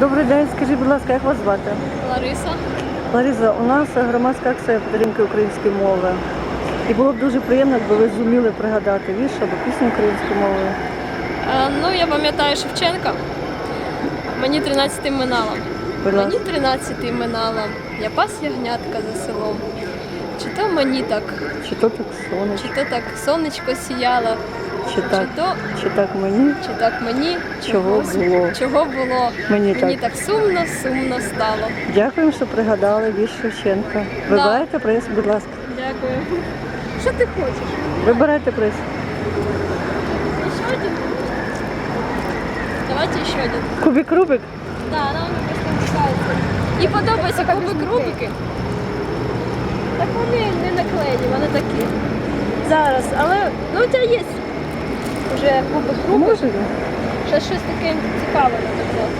Добрий день, скажіть, будь ласка, як вас звати? Лариса. Лариса, у нас громадська акція підтримки української мови. І було б дуже приємно, якби ви зуміли пригадати вірш або пісню українською мовою. Е, ну, я пам'ятаю Шевченка. Мені 13 минало. Мені ласка. 13 минало. Я пас ягнятка за селом. Чи то мені так, Чи то так сонечко. чи то так сонечко сіяло, чи так, чи то, чи так мені, чи так мені Чого було? чого було. мені Мені так. так сумно, сумно стало. Дякуємо, що пригадали вірш Шевченка. Да. Вибирайте приз, будь ласка. Дякую. Що ти хочеш? Вибирайте приз. Ще один? Давайте ще один. Кубик Рубик. Да, она у меня просто мешается. І подобається кубик Рубики. Так вони не наклеєні, вони такі. Зараз, але ну у тебе є вже кубик рук. Ще щось таке цікаве на наприклад.